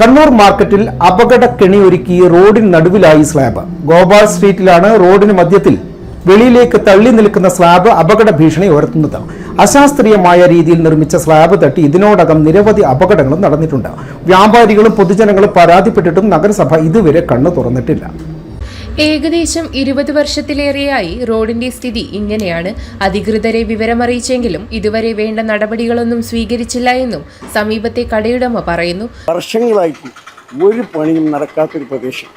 കണ്ണൂർ മാർക്കറ്റിൽ അപകട കെണി ഒരുക്കി റോഡിന് നടുവിലായി സ്ലാബ്. ഗോപാൽ സ്ട്രീറ്റിലാണ് റോഡിന് മധ്യത്തിൽ വെളിയിലേക്ക് തള്ളി നിൽക്കുന്ന സ്ലാബ് അപകട ഭീഷണി ഉയർത്തുന്നത്. അശാസ്ത്രീയമായ രീതിയിൽ നിർമ്മിച്ച സ്ലാബ് തട്ടി ഇതിനോടകം നിരവധി അപകടങ്ങളും നടന്നിട്ടുണ്ട്. വ്യാപാരികളും പൊതുജനങ്ങളും പരാതിപ്പെട്ടിട്ടും നഗരസഭ ഇതുവരെ കണ്ണു തുറന്നിട്ടില്ല. ഏകദേശം ഇരുപത് വർഷത്തിലേറെയായി റോഡിന്റെ സ്ഥിതി ഇങ്ങനെയാണ്. അധികൃതരെ വിവരമറിയിച്ചെങ്കിലും ഇതുവരെ വേണ്ട നടപടികളൊന്നും സ്വീകരിച്ചില്ല എന്നും സമീപത്തെ കടയുടമ പറയുന്നു. വർഷങ്ങളായിട്ട് ഒരു പണിയും നടക്കാത്തൊരു പ്രദേശം.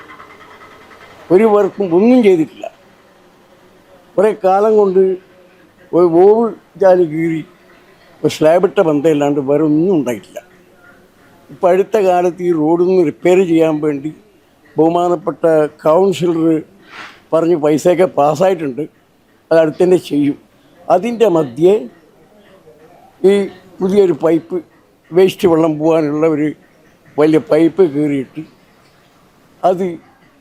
ഒരു വർക്കും ഒന്നും ചെയ്തിട്ടില്ല. കുറേ കാലം കൊണ്ട് ഒരു ജാലി കീറി ഒരു സ്ലാബിട്ട ബന്ധമില്ലാണ്ട് വേറെ ഒന്നും ഉണ്ടായിട്ടില്ല. ഇപ്പം അടുത്ത കാലത്ത് ഈ റോഡൊന്ന് റിപ്പയർ ചെയ്യാൻ വേണ്ടി ബഹുമാനപ്പെട്ട കൗൺസിലർ പറഞ്ഞ് പൈസയൊക്കെ പാസ്സായിട്ടുണ്ട്. അത് അടുത്തന്നെ ചെയ്യും. അതിന്റെ മധ്യേ ഈ പുതിയൊരു പൈപ്പ് വേസ്റ്റ് വെള്ളം പോകാനുള്ള ഒരു വലിയ പൈപ്പ് കീറിയിട്ട് അത്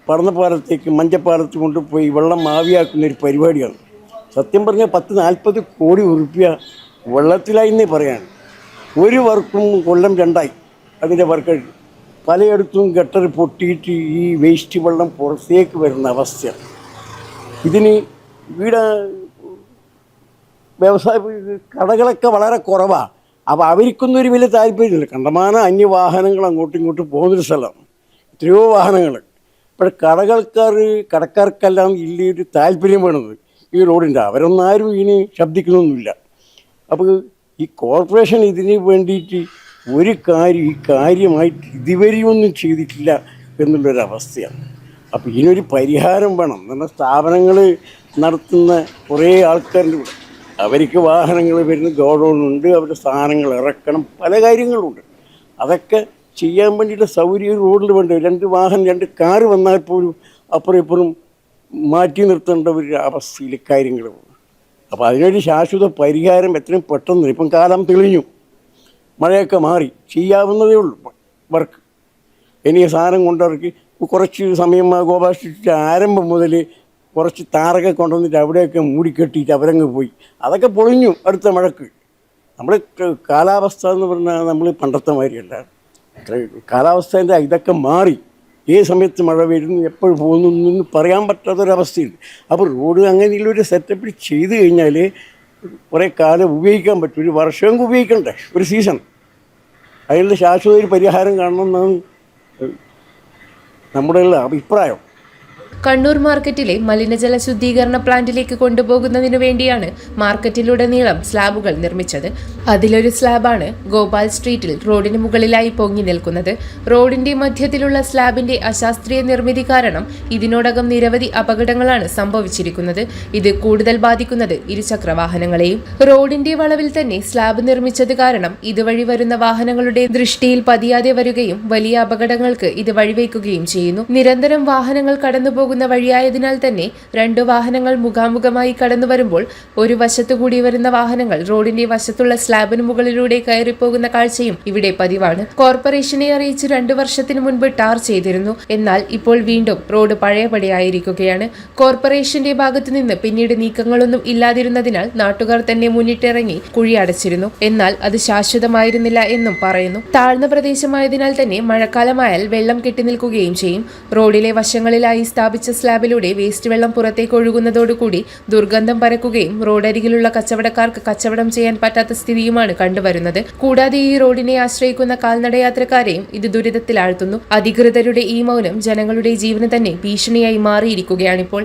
പടന്നപ്പാലത്തേക്ക് മഞ്ചപ്പാലത്ത് കൊണ്ടുപോയി വെള്ളം ആവിയാക്കുന്ന ഒരു പരിപാടിയാണ്. സത്യം പറഞ്ഞാൽ പത്ത് നാൽപ്പത് കോടി ഉറുപ്പ്യ വെള്ളത്തിലായി എന്നേ പറയാണ് ഒരു വർക്കും കൊല്ലം രണ്ടായി. അതിന്റെ വർക്ക് പലയിടത്തും ഗട്ടർ പൊട്ടിയിട്ട് ഈ വേസ്റ്റ് വെള്ളം പുറത്തേക്ക് വരുന്ന അവസ്ഥ. ഇതിന് ഇവിടെ വ്യവസായ കടകളൊക്കെ വളരെ കുറവാണ് അപ്പോൾ അവർക്കൊന്നും ഒരു വലിയ താല്പര്യമില്ല. കണ്ടമാനം അന്യ അന്യവാഹനങ്ങൾ അങ്ങോട്ടും ഇങ്ങോട്ടും പോകുന്നൊരു സ്ഥലമാണ് എത്രയോ വാഹനങ്ങൾ. ഇപ്പോൾ കടകൾക്കാർ കടക്കാർക്കെല്ലാം വലിയൊരു താല്പര്യം വേണത് ഈ റോഡിന്റെ. അവരൊന്നാരും ഇനി ശബ്ദിക്കുന്നൊന്നുമില്ല. അപ്പോൾ ഈ കോർപ്പറേഷൻ ഇതിന് വേണ്ടിയിട്ട് ഒരു കാര്യം ഈ കാര്യമായിട്ട് ഇതുവരെയൊന്നും ചെയ്തിട്ടില്ല എന്നുള്ളൊരവസ്ഥയാണ്. അപ്പോൾ ഇതിനൊരു പരിഹാരം വേണം. നമ്മുടെ സ്ഥാപനങ്ങൾ നടത്തുന്ന കുറേ ആൾക്കാരുടെ കൂടെ. അവർക്ക് വാഹനങ്ങൾ വരുന്ന ഗോഡൗണുണ്ട് അവരുടെ സാധനങ്ങൾ ഇറക്കണം പല കാര്യങ്ങളുണ്ട്. അതൊക്കെ ചെയ്യാൻ വേണ്ടിയിട്ട് സൗകര്യം റോഡിൽ വേണ്ട? രണ്ട് വാഹനം രണ്ട് കാറ് വന്നാൽ പോലും അപ്പുറം ഇപ്പുറം മാറ്റി നിർത്തേണ്ട ഒരു അവസ്ഥയിൽ കാര്യങ്ങൾ അപ്പോൾ അതിനൊരു ശാശ്വത പരിഹാരം എത്രയും പെട്ടെന്ന് ഇപ്പം കാലം തെളിഞ്ഞു. മഴയൊക്കെ മാറി. ചെയ്യാവുന്നതേ ഉള്ളൂ വർക്ക്. ഇനി സാധനം കൊണ്ടിറക്കി കുറച്ച് സമയം ഗോപാഷ്ടിച്ച് ആരംഭം മുതൽ കുറച്ച് താറൊക്കെ കൊണ്ടുവന്നിട്ട് അവിടെയൊക്കെ മൂടിക്കെട്ടിയിട്ട് അവരങ്ങ് പോയി. അതൊക്കെ പൊളിഞ്ഞു അടുത്ത മഴക്ക്. നമ്മൾ കാലാവസ്ഥ എന്ന് പറഞ്ഞാൽ നമ്മൾ പണ്ടത്തെ മാതിരിയല്ല. കാലാവസ്ഥേന്റെ ഇതൊക്കെ മാറി. ഏത് സമയത്ത് മഴ വരുന്നു എപ്പോൾ പോകുന്നു എന്ന് പറയാൻ പറ്റാത്തൊരവസ്ഥയുണ്ട്. അപ്പോൾ റോഡ് അങ്ങനെയുള്ളൊരു സെറ്റപ്പിൽ ചെയ്ത് കഴിഞ്ഞാൽ കുറേ കാലം ഉപയോഗിക്കാൻ പറ്റും. ഒരു വർഷം ഉപയോഗിക്കണ്ടേ? ഒരു സീസൺ അതിനുള്ള ശാശ്വത ഒരു പരിഹാരം കാണണമെന്നാണ് നമ്മുടെ അഭിപ്രായം. കണ്ണൂർ മാർക്കറ്റിലെ മലിനജല ശുദ്ധീകരണ പ്ലാന്റിലേക്ക് കൊണ്ടുപോകുന്നതിനു വേണ്ടിയാണ് മാർക്കറ്റിലുടനീളം സ്ലാബുകൾ നിർമ്മിച്ചത്. അതിലൊരു സ്ലാബാണ് ഗോപാൽ സ്ട്രീറ്റിൽ റോഡിന് മുകളിലായി പൊങ്ങി നിൽക്കുന്നത്. റോഡിന്റെ മധ്യത്തിലുള്ള സ്ലാബിന്റെ അശാസ്ത്രീയ നിർമ്മിതി കാരണം ഇതിനോടകം നിരവധി അപകടങ്ങളാണ് സംഭവിച്ചിരിക്കുന്നത്. ഇത് കൂടുതൽ ബാധിക്കുന്നത് ഇരുചക്ര വാഹനങ്ങളെയും റോഡിന്റെ വളവിൽ തന്നെ സ്ലാബ് നിർമ്മിച്ചത് കാരണം ഇതുവഴി വരുന്ന വാഹനങ്ങളുടെ ദൃഷ്ടിയിൽ പതിയാതെ വരികയും വലിയ അപകടങ്ങൾക്ക് ഇത് വഴിവെക്കുകയും ചെയ്യുന്നു. നിരന്തരം വാഹനങ്ങൾ കടന്നു പോകുന്ന വഴിയായതിനാൽ തന്നെ രണ്ടു വാഹനങ്ങൾ മുഖാമുഖമായി കടന്നു വരുമ്പോൾ ഒരു വശത്തുകൂടി വരുന്ന വാഹനങ്ങൾ റോഡിന്റെ വശത്തുള്ള സ്ലാബിന് മുകളിലൂടെ കയറിപ്പോകുന്ന കാഴ്ചയും ഇവിടെ പതിവാണ്. കോർപ്പറേഷനെ അറിയിച്ച് രണ്ടു വർഷത്തിനു മുൻപ് ടാർ ചെയ്തിരുന്നു. എന്നാൽ ഇപ്പോൾ വീണ്ടും റോഡ് പഴയപടിയായിരിക്കുകയാണ്. കോർപ്പറേഷന്റെ ഭാഗത്തു നിന്ന് പിന്നീട് നീക്കങ്ങളൊന്നും ഇല്ലാതിരുന്നതിനാൽ നാട്ടുകാർ തന്നെ മുന്നിട്ടിറങ്ങി കുഴി അടച്ചിരുന്നു. എന്നാൽ അത് ശാശ്വതമായിരുന്നില്ല എന്നും പറയുന്നു. താഴ്ന്ന പ്രദേശമായതിനാൽ തന്നെ മഴക്കാലമായാൽ വെള്ളം കെട്ടിനിൽക്കുകയും ചെയ്യും. റോഡിലെ വശങ്ങളിലായി സ്ഥാപിച്ച സ്ലാബിലൂടെ വേസ്റ്റ് വെള്ളം പുറത്തേക്ക് ഒഴുകുന്നതോടുകൂടി ദുർഗന്ധം പരക്കുകയും റോഡരികിലുള്ള കച്ചവടക്കാർക്ക് കച്ചവടം ചെയ്യാൻ പറ്റാത്ത സ്ഥിതിയുമാണ് കണ്ടുവരുന്നത്. കൂടാതെ ഈ റോഡിനെ ആശ്രയിക്കുന്ന കാൽനടയാത്രക്കാരെയും ഇത് ദുരിതത്തിലാഴ്ത്തുന്നു. അധികൃതരുടെ ഈ മൗനം ജനങ്ങളുടെ ജീവന് തന്നെ ഭീഷണിയായി മാറിയിരിക്കുകയാണിപ്പോൾ